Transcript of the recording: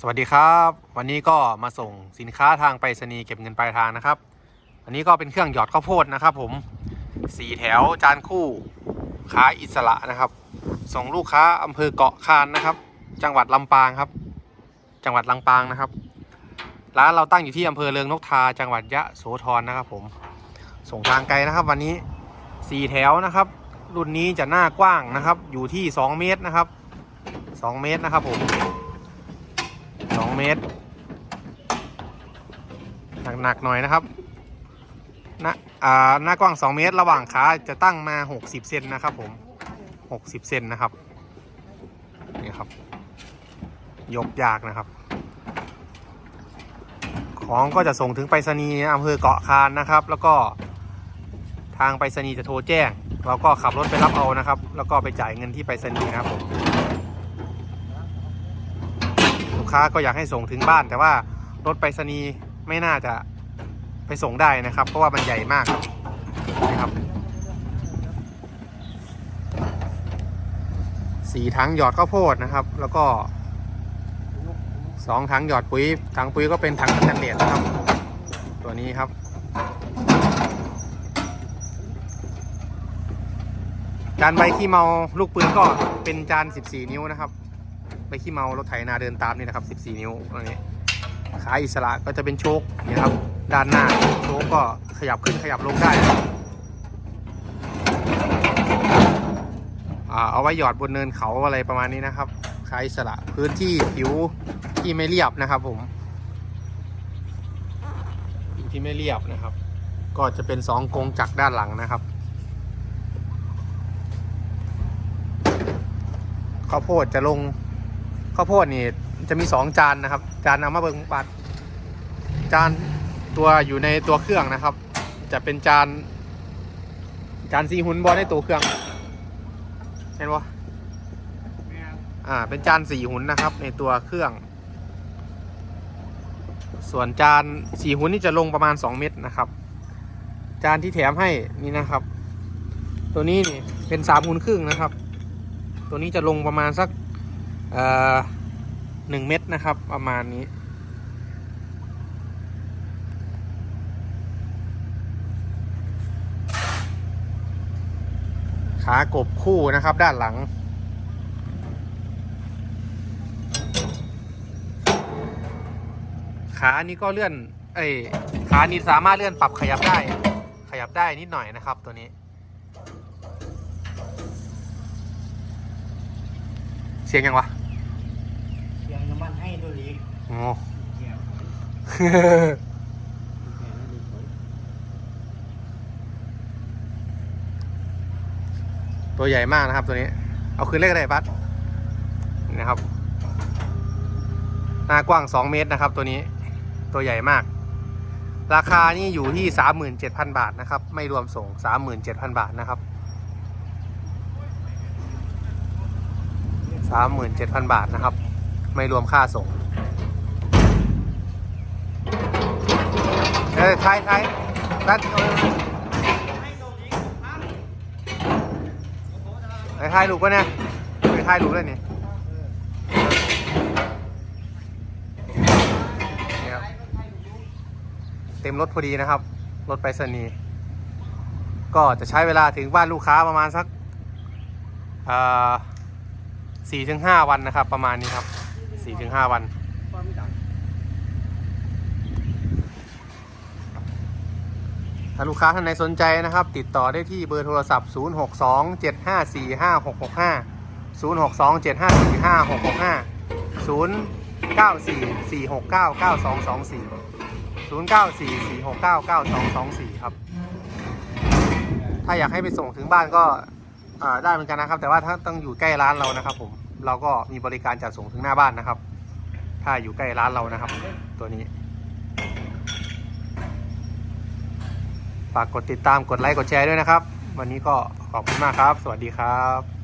สวัสดีครับ วันนี้ก็มาส่งสินค้าทางไปรษณีย์เก็บเงินปลายทางนะครับ อันนี้ก็เป็นเครื่องหยอดข้าวโพดนะครับ ผมสีแถวจานคู่ขายอิสระนะครับ ส่งลูกค้าอำเภอเกาะคานนะครับ จังหวัดลำปางครับ จังหวัดลำปางนะครับร้านเราตั้งอยู่ที่อำเภอเรืองนกทา จังหวัดยะโสธรนะครับ ผม ส่งทางไกลนะครับ วันนี้สีแถวนะครับ รุ่นนี้จะหน้ากว้างนะครับ อยู่ที่ 2 เมตรนะครับ 2 เมตรนะครับผม 2เมตร หนักๆหน่อยนะครับหน้าอ่าหน้ากว้าง 2 เมตร ระหว่างขาจะตั้งมา 60 เซนนะครับผม 60 เซนนะครับ นี่ครับ ยกยากนะครับ ของก็จะส่งถึงไปรษณีย์อำเภอเกาะคานนะครับ แล้วก็ทางไปรษณีย์จะโทรแจ้ง เราก็ขับรถไปรับเอานะครับ แล้วก็ไปจ่ายเงินที่ไปรษณีย์นะครับผม ลู กค้าก็อยากให้ส่งถึงบ้าน แต่ว่ารถไปรษณีย์ไม่น่าจะไปส่งได้นะครับ เพราะว่ามันใหญ่มากนะครับ สี่ถังหยอดข้าวโพดนะครับ แล้วก็สองถังหยอดปุ๋ยถังปุ๋ยก็เป็นถังสแตนเลสนะครับ ตัวนี้ครับจานใบขี้เมาลูกปืนก็เป็นจาน 14 นิ้วนะครับ ใบขี้เมารถไถนาเดินตามนี่นะครับ 14 นิ้วตรงนี้ขาอิสระก็จะเป็นโชคเนี่ยครับ ด้านหน้าโชคก็ขยับขึ้นขยับลงได้เอาไว้หยอดบนเนินเขาอะไรประมาณนี้นะครับขาอิสระพื้นที่ผิวที่ไม่เรียบนะครับ ผมผิวที่ไม่เรียบนะครับ ก็จะเป็นสองกรงจักด้านหลังนะครับข้าวโพดจะลง ข้าวโพดนี่จะมีสองจานนะครับ จานเอามาเบิ่งบัดจานตัวอยู่ในตัวเครื่องนะครับ จะเป็นจาน จานซีหุนบอลในตัวเครื่อง เห็นปะอ่า เป็นจานสี่หุนนะครับ ในตัวเครื่อง ส่วนจานสี่หุนนี่จะลงประมาณ2เม็ดนะครับ จานที่แถมให้นี่นะครับ ตัวนี้นี่เป็นสามหุนครึ่งนะครับ ตัวนี้จะลงประมาณสักเอ่อ หนึ่งเม็ดนะครับ ประมาณนี้ ขากบคู่นะครับด้านหลัง ขานี้ก็เลื่อนเอ้ขานี้สามารถเลื่อนปรับขยับได้ ขยับได้นิดหน่อยนะครับตัวนี้เสียงยังวะ เสียงน้ำมันให้ตัวเล็ก โอ้ตัวใหญ่มากนะครับตัวนี้ เอาคืนเลขอะไรบัสนี่นะครับ หน้ากว้าง 2 เมตรนะครับ ตัวนี้ ตัวใหญ่มาก ราคานี่อยู่ที่ 37,000 บาทนะครับ ไม่รวมส่ง 37,000 บาทนะครับ 37,000 บาทนะครับ ไม่รวมค่าส่ง ออไทยไทยรัดเอาไปถ่ายรูปก็เนี่ยไปถ่ายรูปเลยนี่นี่ครับเต็มรถพอดีนะครับ รถไปรษณีย์ก็จะใช้เวลาถึงบ้านลูกค้าประมาณสักสี่ถึงห้าวันนะครับ ประมาณนี้ครับสี่ถึงห้าวัน ความดัง ถ้าลูกค้าท่านไหนสนใจนะครับ ติดต่อได้ที่เบอร์โทรศัพท์ 0 6 2 7 5 4 5 6 6 5 0 6 2 7 5 4 5 6 6 5 0 9 4 4 6 9 9 2 2 4 0 9 4 4 6 9 9 2 2 4 ครับ ถ้าอยากให้ไปส่งถึงบ้านก็ได้เหมือนกันนะครับ แต่ว่าถ้าต้องอยู่ใกล้ร้านเรานะครับ ผมเราก็มีบริการจัดส่งถึงหน้าบ้านนะครับ ถ้าอยู่ใกล้ร้านเรานะครับ ตัวนี้ ฝากกดติดตามกดไลค์กดแชร์ด้วยนะครับ วันนี้ก็ขอบคุณมากครับ สวัสดีครับ